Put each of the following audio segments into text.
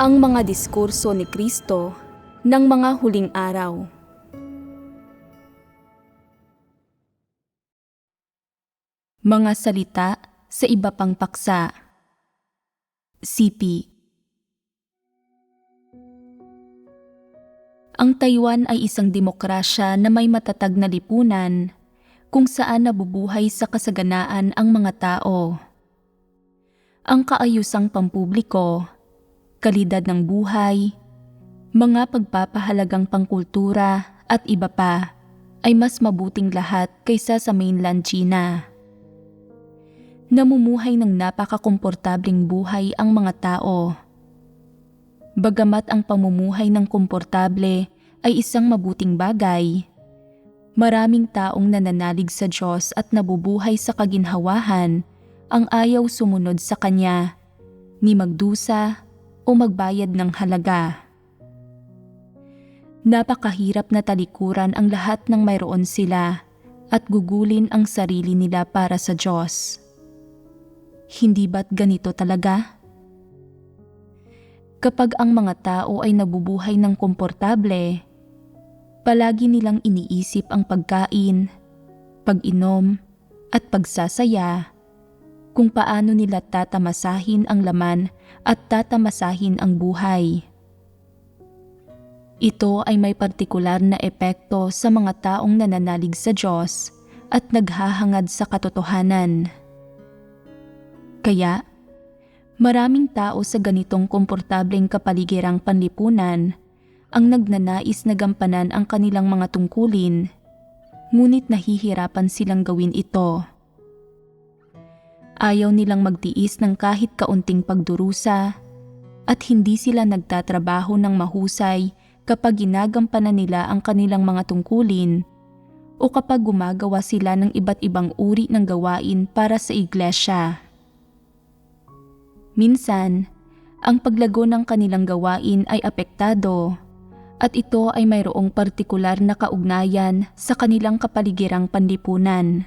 Ang mga diskurso ni Kristo ng mga huling araw. Mga salita sa iba pang paksa. CP Ang Taiwan ay isang demokrasya na may matatag na lipunan kung saan nabubuhay sa kasaganaan ang mga tao. Ang kaayusang pampubliko, kalidad ng buhay, mga pagpapahalagang pangkultura at iba pa ay mas mabuting lahat kaysa sa mainland China. Namumuhay ng napakakomportabling buhay ang mga tao. Bagamat ang pamumuhay ng komportable ay isang mabuting bagay, maraming taong nananalig sa Diyos at nabubuhay sa kaginhawahan ang ayaw sumunod sa Kanya, ni magdusa o magbayad ng halaga. Napakahirap na talikuran ang lahat ng mayroon sila at gugulin ang sarili nila para sa Diyos. Hindi ba't ganito talaga? Kapag ang mga tao ay nabubuhay ng komportable, palagi nilang iniisip ang pagkain, pag-inom, at pagsasaya, kung paano nila tatamasahin ang laman at tatamasahin ang buhay. Ito ay may partikular na epekto sa mga taong nananalig sa Diyos at naghahangad sa katotohanan. Kaya, maraming tao sa ganitong komportableng kapaligirang panlipunan ang nagnanais na gampanan ang kanilang mga tungkulin, ngunit nahihirapan silang gawin ito. Ayaw nilang magtiis ng kahit kaunting pagdurusa at hindi sila nagtatrabaho ng mahusay kapag ginagampanan nila ang kanilang mga tungkulin o kapag gumagawa sila ng iba't ibang uri ng gawain para sa iglesia. Minsan, ang paglago ng kanilang gawain ay apektado at ito ay mayroong partikular na kaugnayan sa kanilang kapaligirang panlipunan.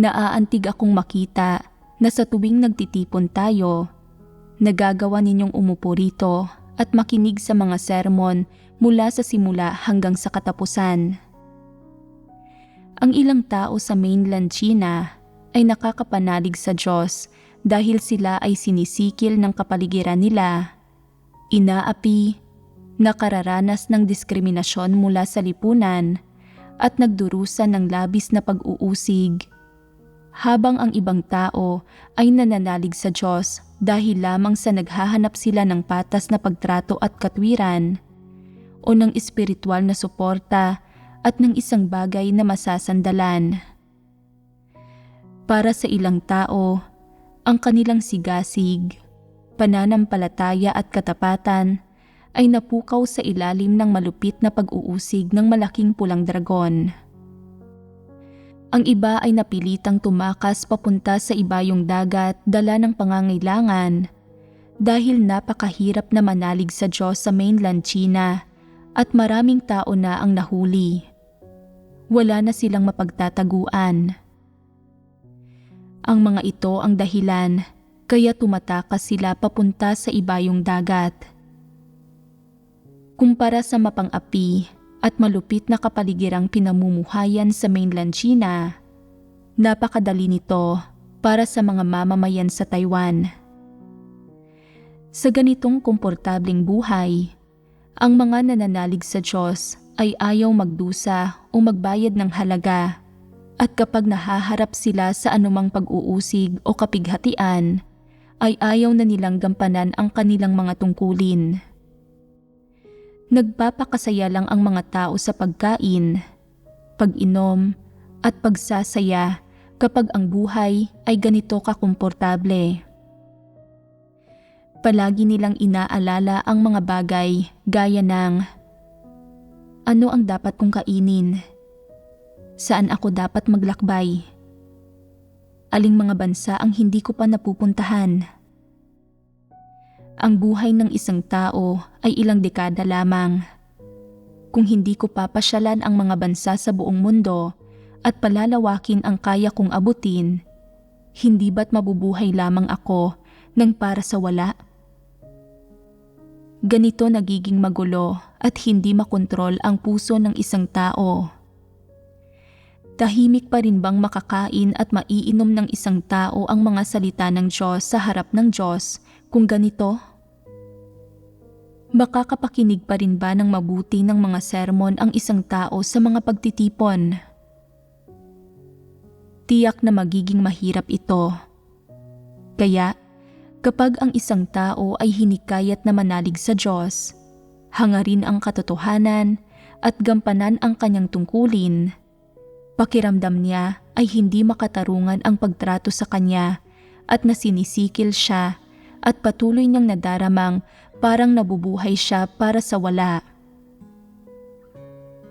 Naaantig akong makita na sa tuwing nagtitipon tayo, nagagawa ninyong umupo rito at makinig sa mga sermon mula sa simula hanggang sa katapusan. Ang ilang tao sa mainland China ay nakakapanalig sa Diyos dahil sila ay sinisikil ng kapaligiran nila, inaapi, nakararanas ng diskriminasyon mula sa lipunan at nagdurusa ng labis na pag-uusig. Habang ang ibang tao ay nananalig sa Diyos dahil lamang sa naghahanap sila ng patas na pagtrato at katwiran o ng espiritual na suporta at ng isang bagay na masasandalan. Para sa ilang tao, ang kanilang sigasig, pananampalataya at katapatan ay napukaw sa ilalim ng malupit na pag-uusig ng malaking pulang dragon. Ang iba ay napilitang tumakas papunta sa ibayong dagat dala ng pangangailangan dahil napakahirap na manalig sa Diyos sa mainland China at maraming tao na ang nahuli. Wala na silang mapagtataguan. Ang mga ito ang dahilan kaya tumatakas sila papunta sa ibayong dagat. Kumpara sa mapang-api at malupit na kapaligirang pinamumuhayan sa mainland China, napakadali nito para sa mga mamamayan sa Taiwan. Sa ganitong komportabling buhay, ang mga nananalig sa Diyos ay ayaw magdusa o magbayad ng halaga at kapag nahaharap sila sa anumang pag-uusig o kapighatian, ay ayaw na nilang gampanan ang kanilang mga tungkulin. Nagpapakasaya lang ang mga tao sa pagkain, pag-inom, at pagsasaya kapag ang buhay ay ganito kakomportable. Palagi nilang inaalala ang mga bagay gaya ng ano ang dapat kong kainin? Saan ako dapat maglakbay? Aling mga bansa ang hindi ko pa napupuntahan? Ang buhay ng isang tao ay ilang dekada lamang. Kung hindi ko papasyalan ang mga bansa sa buong mundo at palalawakin ang kaya kong abutin, hindi ba't mabubuhay lamang ako ng para sa wala? Ganito nagiging magulo at hindi makontrol ang puso ng isang tao. Tahimik pa rin bang makakain at maiinom ng isang tao ang mga salita ng Diyos sa harap ng Diyos kung ganito? Makakapakinig pa rin ba ng mabuti ng mga sermon ang isang tao sa mga pagtitipon? Tiyak na magiging mahirap ito. Kaya, kapag ang isang tao ay hinikayat na manalig sa Diyos, hangarin ang katotohanan at gampanan ang kanyang tungkulin, Pakiramdam niya ay hindi makatarungan ang pagtrato sa kanya at nasinisikil siya at patuloy niyang nadaramang parang nabubuhay siya para sa wala.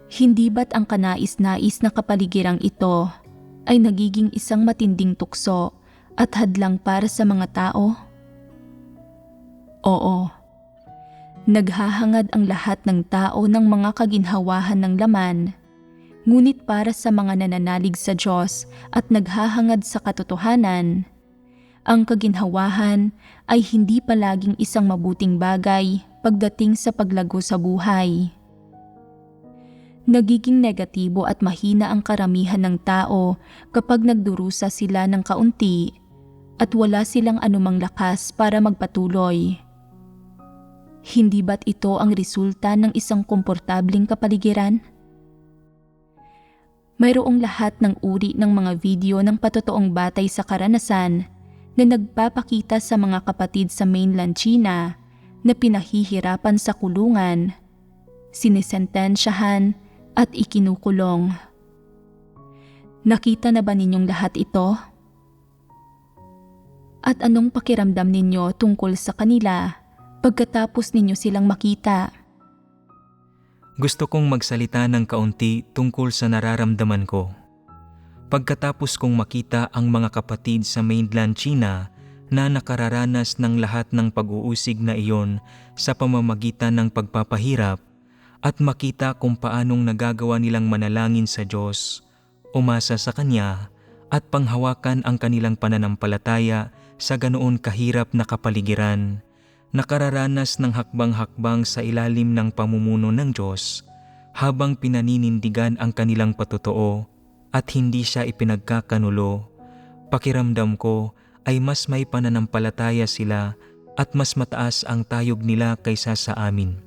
Hindi ba't ang kanais-nais na kapaligirang ito ay nagiging isang matinding tukso at hadlang para sa mga tao? Oo. Naghahangad ang lahat ng tao ng mga kaginhawahan ng laman Ngunit para sa mga nananalig sa Diyos at naghahangad sa katotohanan, ang kaginhawahan ay hindi palaging isang mabuting bagay pagdating sa paglago sa buhay. Nagiging negatibo at mahina ang karamihan ng tao kapag nagdurusa sila ng kaunti at wala silang anumang lakas para magpatuloy. Hindi ba't ito ang resulta ng isang komportabling kapaligiran? mayroong lahat ng uri ng mga video ng patotoong batay sa karanasan na nagpapakita sa mga kapatid sa mainland China na pinahihirapan sa kulungan, sinisentensyahan at ikinukulong. Nakita na ba ninyong lahat ito? At anong pakiramdam ninyo tungkol sa kanila pagkatapos ninyo silang makita? gusto kong magsalita ng kaunti tungkol sa nararamdaman ko. Pagkatapos kong makita ang mga kapatid sa mainland China na nakararanas ng lahat ng pag-uusig na iyon sa pamamagitan ng pagpapahirap at makita kung paanong nagagawa nilang manalangin sa Diyos, umasa sa Kanya at panghawakan ang kanilang pananampalataya sa ganoon kahirap na kapaligiran nakararanas ng hakbang-hakbang sa ilalim ng pamumuno ng Diyos habang pinaninindigan ang kanilang patotoo at hindi siya ipinagkakanulo, pakiramdam ko ay mas may pananampalataya sila at mas mataas ang tayog nila kaysa sa amin.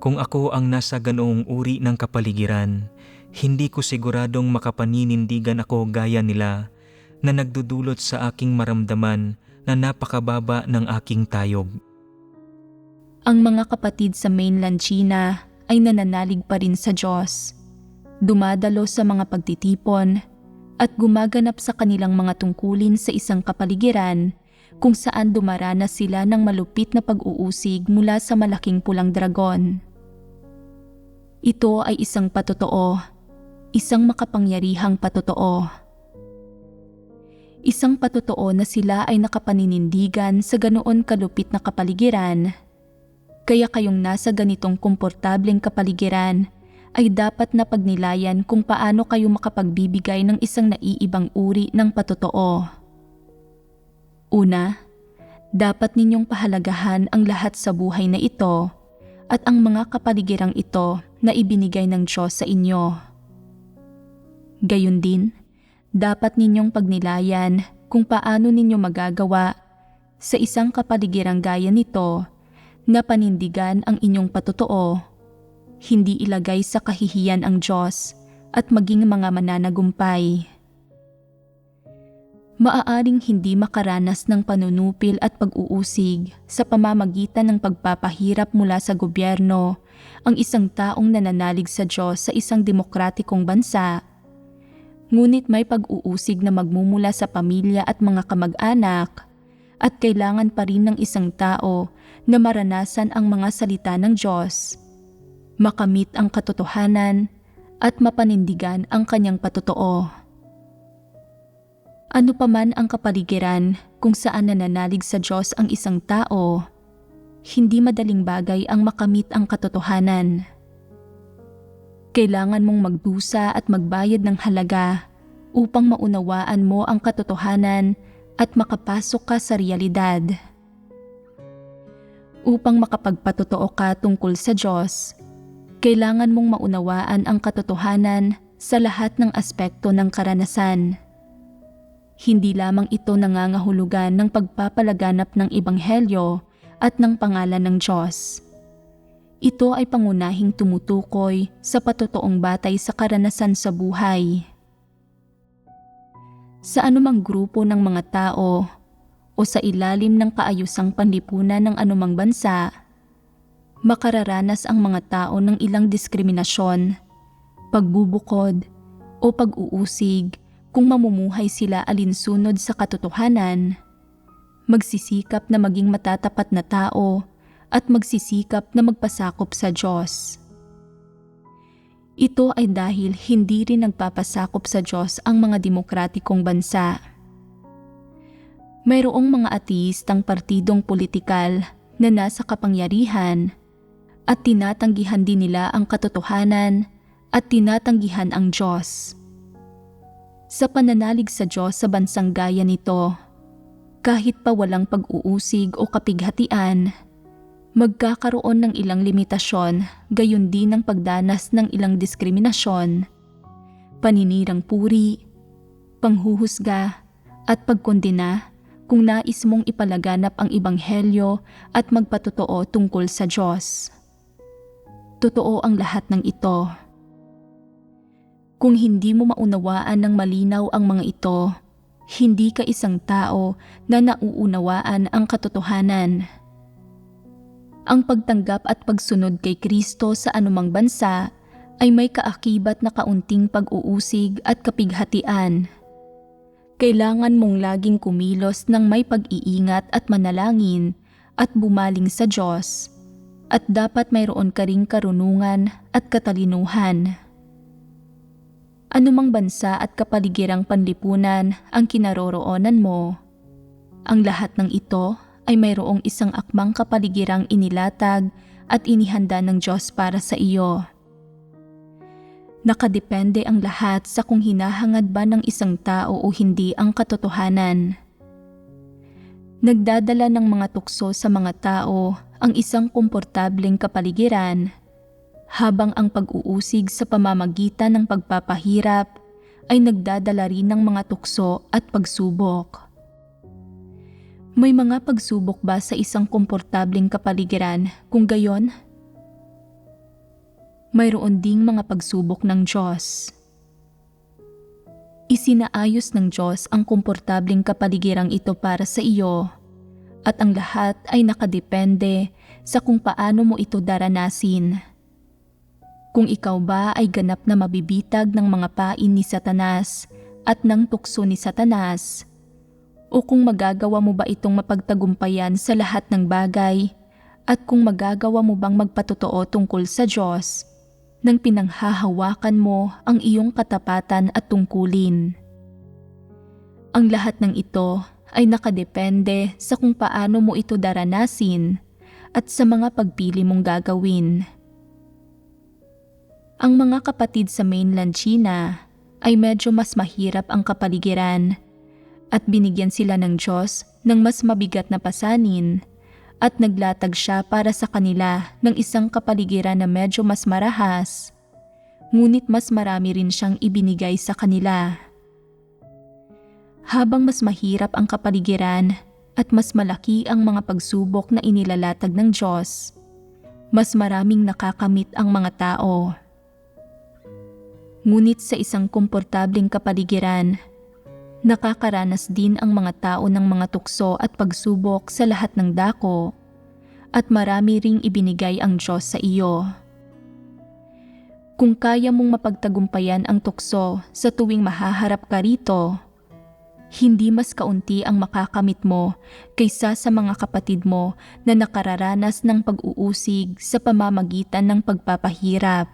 Kung ako ang nasa ganoong uri ng kapaligiran, hindi ko siguradong makapaninindigan ako gaya nila na nagdudulot sa aking maramdaman na napakababa ng aking tayog. Ang mga kapatid sa mainland China ay nananalig pa rin sa Diyos. Dumadalo sa mga pagtitipon at gumaganap sa kanilang mga tungkulin sa isang kapaligiran kung saan dumaranas sila ng malupit na pag-uusig mula sa malaking pulang dragon. Ito ay isang patotoo, isang makapangyarihang patotoo. Isang patotoo na sila ay nakapaninindigan sa ganoon kalupit na kapaligiran kaya kayong nasa ganitong komportableng kapaligiran ay dapat na pagnilayan kung paano kayo makapagbibigay ng isang naiibang uri ng patotoo. Una, dapat ninyong pahalagahan ang lahat sa buhay na ito at ang mga kapaligirang ito na ibinigay ng Diyos sa inyo. Gayun din, dapat ninyong pagnilayan kung paano ninyo magagawa sa isang kapaligirang gaya nito na panindigan ang inyong patotoo, hindi ilagay sa kahihiyan ang Diyos at maging mga mananagumpay. Maaaring hindi makaranas ng panunupil at pag-uusig sa pamamagitan ng pagpapahirap mula sa gobyerno ang isang taong nananalig sa Diyos sa isang demokratikong bansa. Ngunit may pag-uusig na magmumula sa pamilya at mga kamag-anak at kailangan pa rin ng isang tao na maranasan ang mga salita ng Diyos, makamit ang katotohanan at mapanindigan ang kanyang patotoo. Ano pa man ang kapaligiran kung saan nananalig sa Diyos ang isang tao, hindi madaling bagay ang makamit ang katotohanan. Kailangan mong magdusa at magbayad ng halaga upang maunawaan mo ang katotohanan at makapasok ka sa realidad. Upang makapagpatotoo ka tungkol sa Diyos, kailangan mong maunawaan ang katotohanan sa lahat ng aspekto ng karanasan. Hindi lamang ito nangangahulugan ng pagpapalaganap ng Ebanghelyo at ng pangalan ng Diyos. Ito ay pangunahing tumutukoy sa patotoong batay sa karanasan sa buhay. Sa anumang grupo ng mga tao o sa ilalim ng kaayusang panlipunan ng anumang bansa, makararanas ang mga tao ng ilang diskriminasyon, pagbubukod o pag-uusig kung mamumuhay sila alinsunod sa katotohanan, magsisikap na maging matatapat na tao at magsisikap na magpasakop sa Diyos. Ito ay dahil hindi rin nagpapasakop sa Diyos ang mga demokratikong bansa. Mayroong mga ateistang partidong politikal na nasa kapangyarihan at tinatanggihan din nila ang katotohanan at tinatanggihan ang Diyos. Sa pananalig sa Diyos sa bansang gaya nito, kahit pa walang pag-uusig o kapighatian, magkakaroon ng ilang limitasyon gayon din ang pagdanas ng ilang diskriminasyon, paninirang puri, panghuhusga at pagkondena kung nais mong ipalaganap ang ibanghelyo at magpatotoo tungkol sa Diyos. Totoo ang lahat ng ito. Kung hindi mo maunawaan ng malinaw ang mga ito, hindi ka isang tao na nauunawaan ang katotohanan. Ang pagtanggap at pagsunod kay Kristo sa anumang bansa ay may kaakibat na kaunting pag-uusig at kapighatian kailangan mong laging kumilos ng may pag-iingat at manalangin at bumaling sa Diyos at dapat mayroon ka ring karunungan at katalinuhan. Anumang bansa at kapaligirang panlipunan ang kinaroroonan mo, ang lahat ng ito ay mayroong isang akmang kapaligirang inilatag at inihanda ng Diyos para sa iyo. Nakadepende ang lahat sa kung hinahangad ba ng isang tao o hindi ang katotohanan. Nagdadala ng mga tukso sa mga tao ang isang komportableng kapaligiran habang ang pag-uusig sa pamamagitan ng pagpapahirap ay nagdadala rin ng mga tukso at pagsubok. May mga pagsubok ba sa isang komportableng kapaligiran kung gayon mayroon ding mga pagsubok ng Diyos. Isinaayos ng Diyos ang komportabling kapaligirang ito para sa iyo at ang lahat ay nakadepende sa kung paano mo ito daranasin. Kung ikaw ba ay ganap na mabibitag ng mga pain ni Satanas at ng tukso ni Satanas, o kung magagawa mo ba itong mapagtagumpayan sa lahat ng bagay at kung magagawa mo bang magpatotoo tungkol sa Diyos nang pinanghahawakan mo ang iyong katapatan at tungkulin. Ang lahat ng ito ay nakadepende sa kung paano mo ito daranasin at sa mga pagpili mong gagawin. Ang mga kapatid sa mainland China ay medyo mas mahirap ang kapaligiran at binigyan sila ng Diyos ng mas mabigat na pasanin at naglatag siya para sa kanila ng isang kapaligiran na medyo mas marahas, ngunit mas marami rin siyang ibinigay sa kanila. Habang mas mahirap ang kapaligiran at mas malaki ang mga pagsubok na inilalatag ng Diyos, mas maraming nakakamit ang mga tao. Ngunit sa isang komportabling kapaligiran, Nakakaranas din ang mga tao ng mga tukso at pagsubok sa lahat ng dako at marami ring ibinigay ang Diyos sa iyo. Kung kaya mong mapagtagumpayan ang tukso sa tuwing mahaharap ka rito, hindi mas kaunti ang makakamit mo kaysa sa mga kapatid mo na nakararanas ng pag-uusig sa pamamagitan ng pagpapahirap.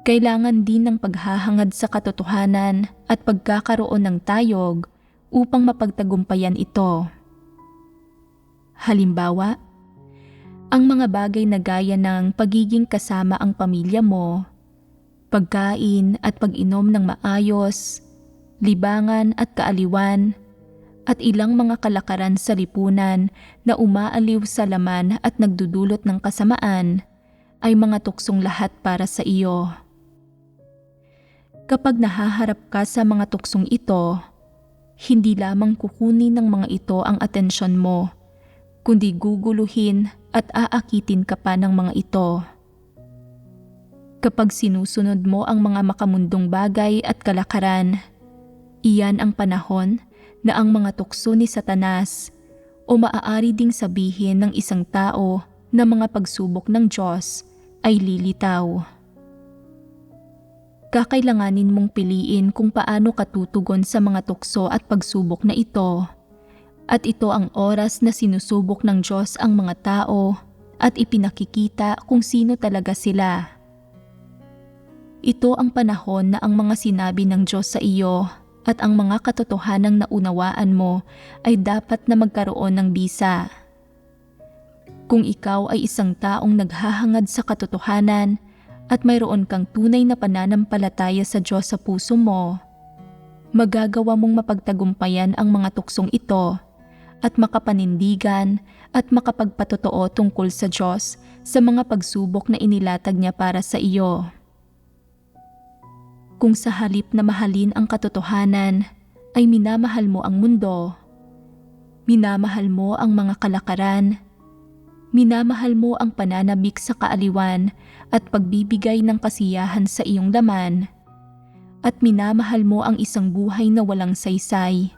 Kailangan din ng paghahangad sa katotohanan at pagkakaroon ng tayog upang mapagtagumpayan ito. Halimbawa, ang mga bagay na gaya ng pagiging kasama ang pamilya mo, pagkain at pag-inom ng maayos, libangan at kaaliwan, at ilang mga kalakaran sa lipunan na umaaliw sa laman at nagdudulot ng kasamaan ay mga tuksong lahat para sa iyo. Kapag nahaharap ka sa mga tuksong ito, hindi lamang kukunin ng mga ito ang atensyon mo, kundi guguluhin at aakitin ka pa ng mga ito. Kapag sinusunod mo ang mga makamundong bagay at kalakaran, iyan ang panahon na ang mga tukso ni Satanas o maaari ding sabihin ng isang tao na mga pagsubok ng Diyos ay lilitaw. Kakailanganin mong piliin kung paano ka tutugon sa mga tukso at pagsubok na ito. At ito ang oras na sinusubok ng Diyos ang mga tao at ipinakikita kung sino talaga sila. Ito ang panahon na ang mga sinabi ng Diyos sa iyo at ang mga katotohanang naunawaan mo ay dapat na magkaroon ng bisa. Kung ikaw ay isang taong naghahangad sa katotohanan at mayroon kang tunay na pananampalataya sa Diyos sa puso mo, magagawa mong mapagtagumpayan ang mga tuksong ito at makapanindigan at makapagpatotoo tungkol sa Diyos sa mga pagsubok na inilatag niya para sa iyo. Kung sa halip na mahalin ang katotohanan, ay minamahal mo ang mundo, minamahal mo ang mga kalakaran, minamahal mo ang pananabik sa kaaliwan at pagbibigay ng kasiyahan sa iyong laman, at minamahal mo ang isang buhay na walang saysay.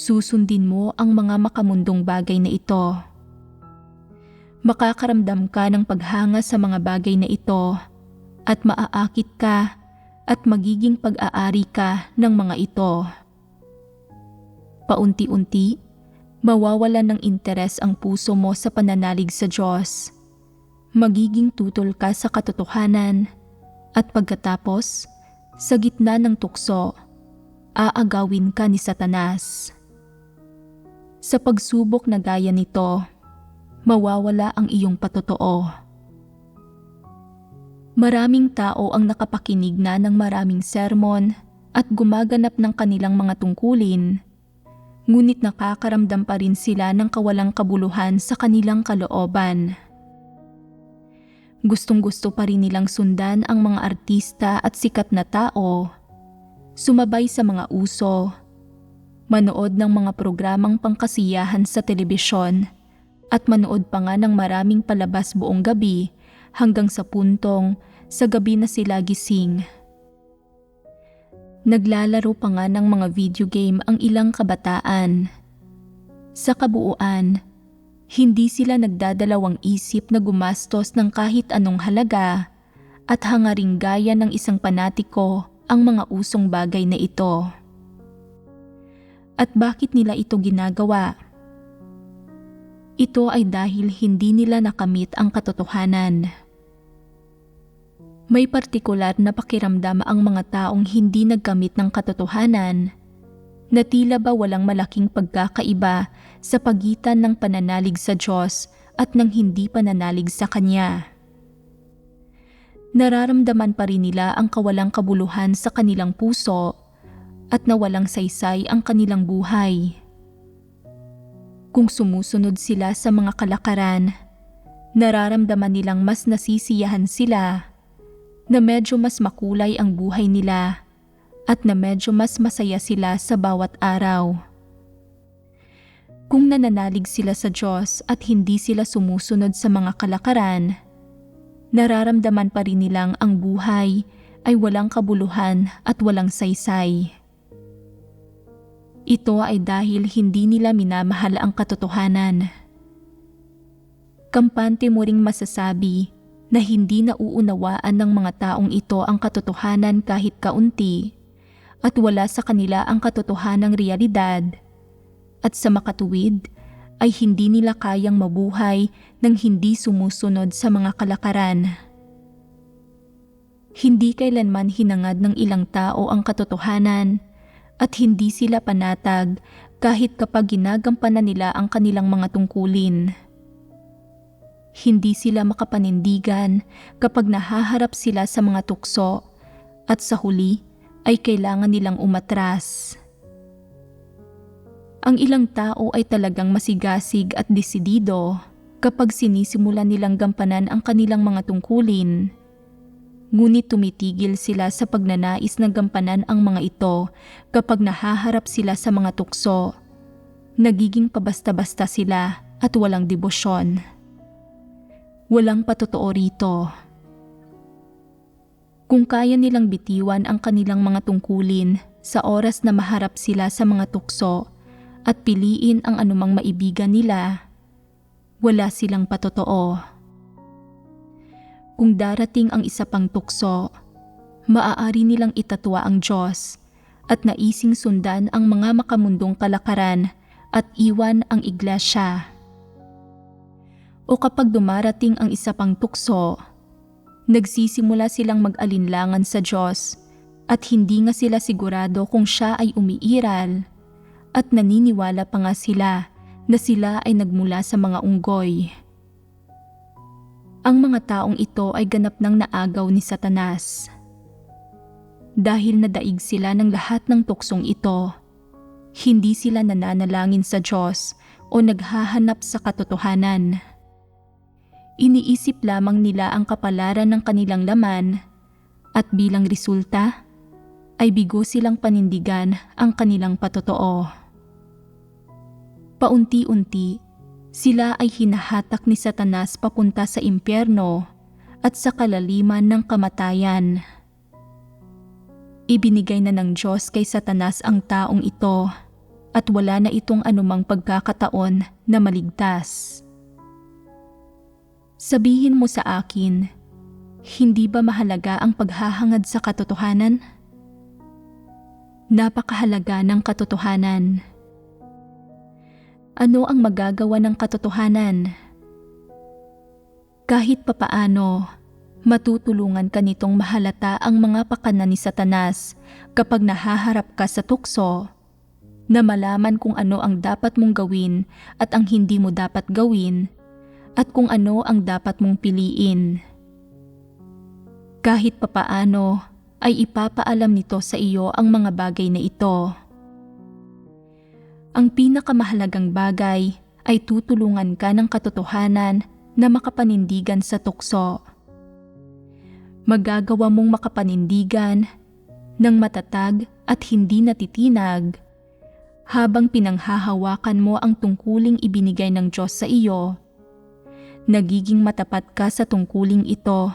Susundin mo ang mga makamundong bagay na ito. Makakaramdam ka ng paghanga sa mga bagay na ito at maaakit ka at magiging pag-aari ka ng mga ito. Paunti-unti, mawawalan ng interes ang puso mo sa pananalig sa Diyos. Magiging tutol ka sa katotohanan at pagkatapos, sa gitna ng tukso, aagawin ka ni Satanas. Sa pagsubok na gaya nito, mawawala ang iyong patotoo. Maraming tao ang nakapakinig na ng maraming sermon at gumaganap ng kanilang mga tungkulin, ngunit nakakaramdam pa rin sila ng kawalang kabuluhan sa kanilang kalooban. Gustong gusto pa rin nilang sundan ang mga artista at sikat na tao, sumabay sa mga uso, manood ng mga programang pangkasiyahan sa telebisyon, at manood pa nga ng maraming palabas buong gabi hanggang sa puntong sa gabi na sila gising. Naglalaro pa nga ng mga video game ang ilang kabataan. Sa kabuuan, hindi sila nagdadalawang isip na gumastos ng kahit anong halaga at hangaring gaya ng isang panatiko ang mga usong bagay na ito. At bakit nila ito ginagawa? Ito ay dahil hindi nila nakamit ang katotohanan. May partikular na pakiramdam ang mga taong hindi nagkamit ng katotohanan na tila ba walang malaking pagkakaiba sa pagitan ng pananalig sa Diyos at ng hindi pananalig sa Kanya. Nararamdaman pa rin nila ang kawalang kabuluhan sa kanilang puso at nawalang saysay ang kanilang buhay. Kung sumusunod sila sa mga kalakaran, nararamdaman nilang mas nasisiyahan sila na medyo mas makulay ang buhay nila at na medyo mas masaya sila sa bawat araw. Kung nananalig sila sa Diyos at hindi sila sumusunod sa mga kalakaran, nararamdaman pa rin nilang ang buhay ay walang kabuluhan at walang saysay. Ito ay dahil hindi nila minamahal ang katotohanan. Kampante mo ring masasabi na hindi nauunawaan ng mga taong ito ang katotohanan kahit kaunti at wala sa kanila ang katotohanang realidad. At sa makatuwid ay hindi nila kayang mabuhay nang hindi sumusunod sa mga kalakaran. Hindi kailanman hinangad ng ilang tao ang katotohanan at hindi sila panatag kahit kapag ginagampanan nila ang kanilang mga tungkulin. Hindi sila makapanindigan kapag nahaharap sila sa mga tukso at sa huli ay kailangan nilang umatras. Ang ilang tao ay talagang masigasig at desidido kapag sinisimula nilang gampanan ang kanilang mga tungkulin. Ngunit tumitigil sila sa pagnanais na gampanan ang mga ito kapag nahaharap sila sa mga tukso. Nagiging pabasta-basta sila at walang debosyon. Walang patotoo rito. Kung kaya nilang bitiwan ang kanilang mga tungkulin sa oras na maharap sila sa mga tukso at piliin ang anumang maibigan nila, wala silang patotoo. Kung darating ang isa pang tukso, maaari nilang itatwa ang Diyos at naising sundan ang mga makamundong kalakaran at iwan ang iglesia. O kapag dumarating ang isa pang tukso, nagsisimula silang mag-alinlangan sa Diyos at hindi nga sila sigurado kung siya ay umiiral at naniniwala pa nga sila na sila ay nagmula sa mga unggoy. Ang mga taong ito ay ganap ng naagaw ni Satanas. Dahil nadaig sila ng lahat ng tuksong ito, hindi sila nananalangin sa Diyos o naghahanap sa katotohanan. Iniisip lamang nila ang kapalaran ng kanilang laman at bilang resulta ay bigo silang panindigan ang kanilang patotoo. Paunti-unti, sila ay hinahatak ni Satanas papunta sa impyerno at sa kalaliman ng kamatayan. Ibinigay na ng Diyos kay Satanas ang taong ito at wala na itong anumang pagkakataon na maligtas. Sabihin mo sa akin, hindi ba mahalaga ang paghahangad sa katotohanan? Napakahalaga ng katotohanan. Ano ang magagawa ng katotohanan? Kahit papaano, matutulungan ka nitong mahalata ang mga pakanan ni Satanas kapag nahaharap ka sa tukso na malaman kung ano ang dapat mong gawin at ang hindi mo dapat gawin at kung ano ang dapat mong piliin. Kahit papaano ay ipapaalam nito sa iyo ang mga bagay na ito. Ang pinakamahalagang bagay ay tutulungan ka ng katotohanan na makapanindigan sa tukso. Magagawa mong makapanindigan ng matatag at hindi natitinag habang pinanghahawakan mo ang tungkuling ibinigay ng Diyos sa iyo. Nagiging matapat ka sa tungkuling ito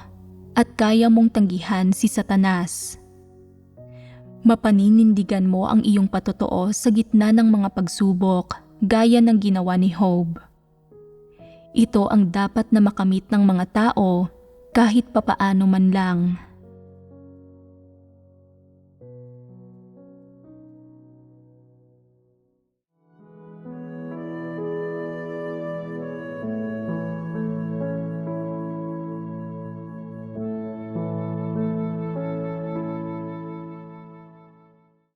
at kaya mong tanggihan si Satanas. Mapaninindigan mo ang iyong patotoo sa gitna ng mga pagsubok gaya ng ginawa ni Job. Ito ang dapat na makamit ng mga tao kahit papaano man lang.